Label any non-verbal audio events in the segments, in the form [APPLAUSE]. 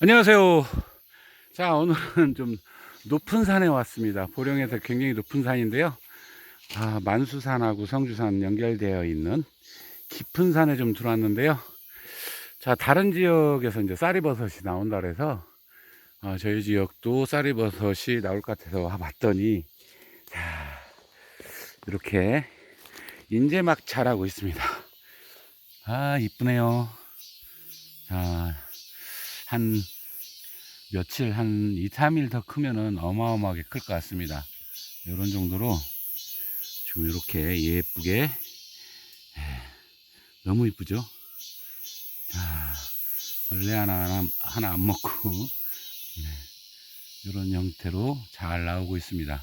안녕하세요. 자, 오늘은 좀 높은 산에 왔습니다. 보령에서 굉장히 높은 산인데요. 아, 만수산하고 성주산 연결되어 있는 깊은 산에 좀 들어왔는데요. 자, 다른 지역에서 이제 쌀이버섯이 나온다 그래서 아, 저희 지역도 쌀이버섯이 나올 것 같아서 와 봤더니 자, 이렇게 이제 막 자라고 있습니다. 아, 이쁘네요. 자, 한 며칠, 한 2, 3일 더 크면은 어마어마하게 클 것 같습니다. 이런 정도로 지금 이렇게 예쁘게, 에, 너무 이쁘죠? 자, 벌레 하나, 하나, 하나 안 먹고, 네, 이런 형태로 잘 나오고 있습니다.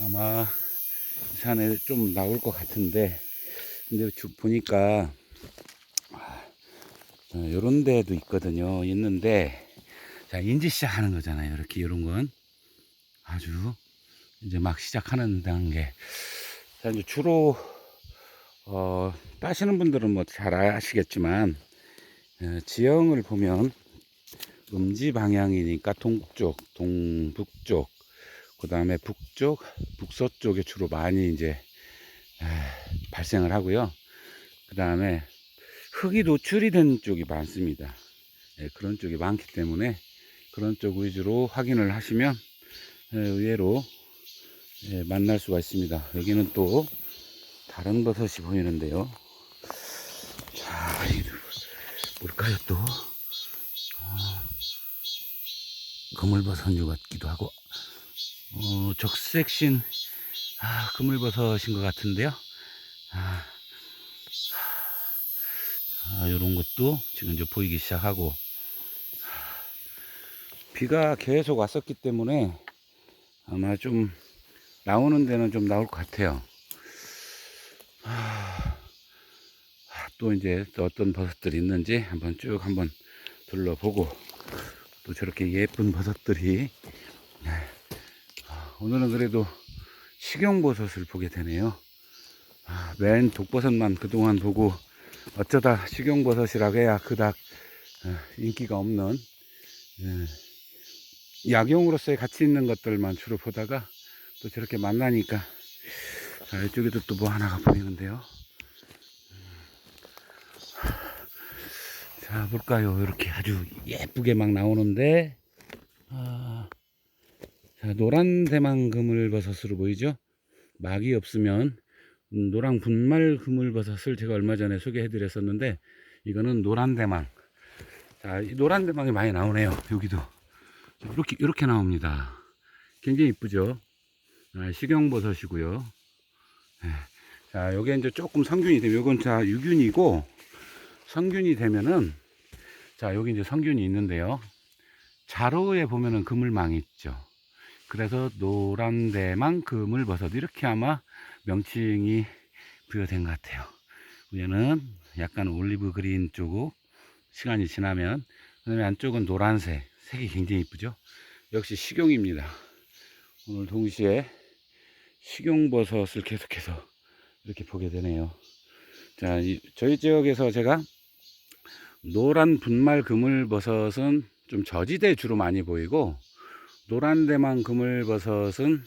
아마 이 산에 좀 나올 것 같은데, 근데 주- 보니까, 이런 데도 있거든요. 있는데, 자, 이제 시작하는 거잖아요. 이렇게 이런 건 아주 이제 막 시작하는 단계. 자, 이제 주로, 어, 따시는 분들은 뭐 잘 아시겠지만, 어, 지형을 보면 음지 방향이니까 동쪽, 동북쪽, 그 다음에 북쪽, 북서쪽에 주로 많이 이제 에, 발생을 하고요. 그 다음에 흙이 노출이 된 쪽이 많습니다. 예, 그런 쪽이 많기 때문에 그런 쪽 위주로 확인을 하시면 예, 의외로 예, 만날 수가 있습니다. 여기는 또 다른 버섯이 보이는데요. 자, 이거 뭘까요 또? 어, 그물버섯류 같기도 하고 어, 적색신 아, 그물버섯인 것 같은데요. 아, 아, 이런 것도 지금 이제 보이기 시작하고 비가 계속 왔었기 때문에 아마 좀 나오는 데는 좀 나올 것 같아요. 아, 또 이제 또 어떤 버섯들이 있는지 한번 쭉 한번 둘러보고 또 저렇게 예쁜 버섯들이 네. 아, 오늘은 그래도 식용버섯을 보게 되네요. 아, 맨 독버섯만 그동안 보고 어쩌다 식용버섯이라고 해야 그닥 어, 인기가 없는 예, 약용으로서의 가치 있는 것들만 주로 보다가 또 저렇게 만나니까 자, 이쪽에도 또 뭐 하나가 보이는데요. 자 볼까요? 이렇게 아주 예쁘게 막 나오는데 아, 자 노란 대망 그물버섯으로 보이죠? 막이 없으면 음, 노랑 분말 그물버섯을 제가 얼마 전에 소개해 드렸었는데 이거는 노란 대망 자, 이 노란 대망이 많이 나오네요. 여기도 이렇게 이렇게 나옵니다. 굉장히 이쁘죠? 아, 식용버섯이고요. 네. 자, 요게 이제 조금 성균이 되면 요건 자 유균이고 성균이 되면은 자, 여기 이제 성균이 있는데요. 자로에 보면은 그물망이 있죠. 그래서 노란 대망 그물버섯 이렇게 아마 명칭이 부여된 것 같아요. 위에는 약간 올리브 그린 쪽고 시간이 지나면 그다음에 안쪽은 노란색 색이 굉장히 이쁘죠. 역시 식용입니다. 오늘 동시에 식용버섯을 계속해서 이렇게 보게 되네요. 자, 이, 저희 지역에서 제가 노란 분말 그물버섯은 좀 저지대 주로 많이 보이고 노란 대만 그물버섯은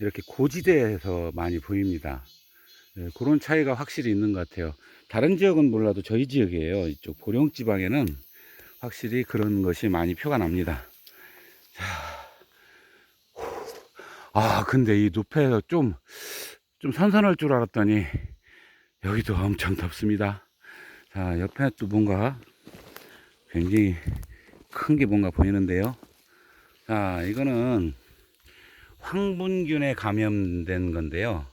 이렇게 고지대에서 많이 보입니다. 예, 그런 차이가 확실히 있는 것 같아요. 다른 지역은 몰라도 저희 지역이에요. 이쪽 보령 지방에는 확실히 그런 것이 많이 표가 납니다. 자, 후. 아, 근데 이 늪에서 좀, 좀 선선할 줄 알았더니 여기도 엄청 덥습니다. 자, 옆에 또 뭔가 굉장히 큰 게 뭔가 보이는데요. 자, 이거는 황분균에 감염된 건데요.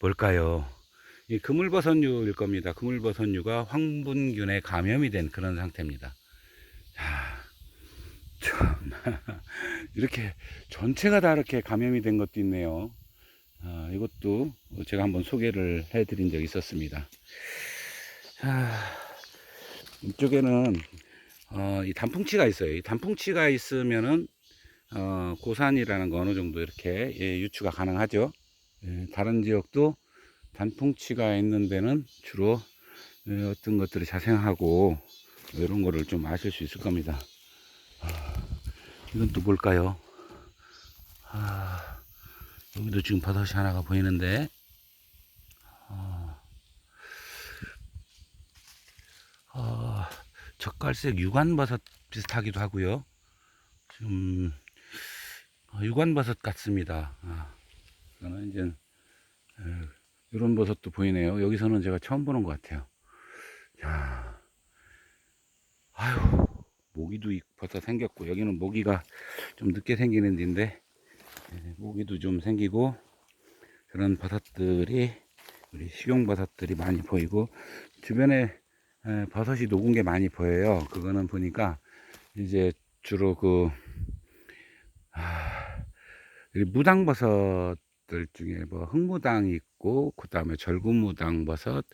뭘까요? 이 그물버섯류일 겁니다. 그물버섯류가 황분균에 감염이 된 그런 상태입니다. 자, 참, [LAUGHS] 이렇게 전체가 다 이렇게 감염이 된 것도 있네요. 아, 이것도 제가 한번 소개를 해드린 적이 있었습니다. 자, 이쪽에는 어, 이 단풍치가 있어요. 이 단풍치가 있으면은 어, 고산이라는 거 어느 정도 이렇게 예, 유추가 가능하죠. 예, 다른 지역도 단풍치가 있는 데는 주로 예, 어떤 것들이 자생하고 이런 거를 좀 아실 수 있을 겁니다. 아, 이건 또 뭘까요? 아, 여기도 지금 버섯이 하나가 보이는데, 아, 아, 젓갈색 유관버섯 비슷하기도 하고요. 지금 아, 유관버섯 같습니다. 아, 이제 이런 버섯도 보이네요. 여기서는 제가 처음 보는 것 같아요. 야, 아유, 모기도 이- 벌써 생겼고 여기는 모기가 좀 늦게 생기는 데인데 예, 모기도 좀 생기고 그런 버섯들이 우리 식용버섯들이 많이 보이고 주변에 에, 버섯이 녹은 게 많이 보여요. 그거는 보니까 이제 주로 그 아, 이 무당버섯들 중에 뭐 흑무당이 있고 그 다음에 절구무당버섯,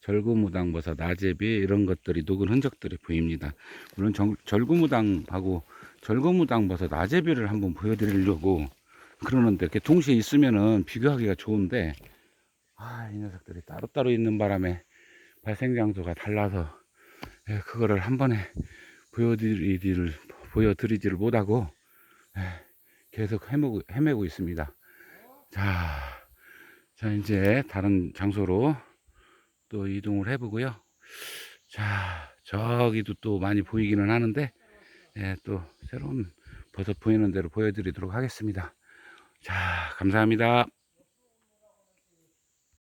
절구무당버섯, 나제비 이런 것들이 녹은 흔적들이 보입니다. 물론 절, 절구무당하고 절구무당버섯, 나제비를 한번 보여드리려고 그러는데 이렇게 동시에 있으면은 비교하기가 좋은데 아, 이 녀석들이 따로따로 있는 바람에 발생 장소가 달라서 예, 그거를 한 번에 보여드리지를 보여드리지를 못하고 예, 계속 헤매고, 헤매고 있습니다. 자, 자 이제 다른 장소로 또 이동을 해보고요. 자, 저기도 또 많이 보이기는 하는데 예, 또 새로운 버섯 보이는 대로 보여드리도록 하겠습니다. 자, 감사합니다.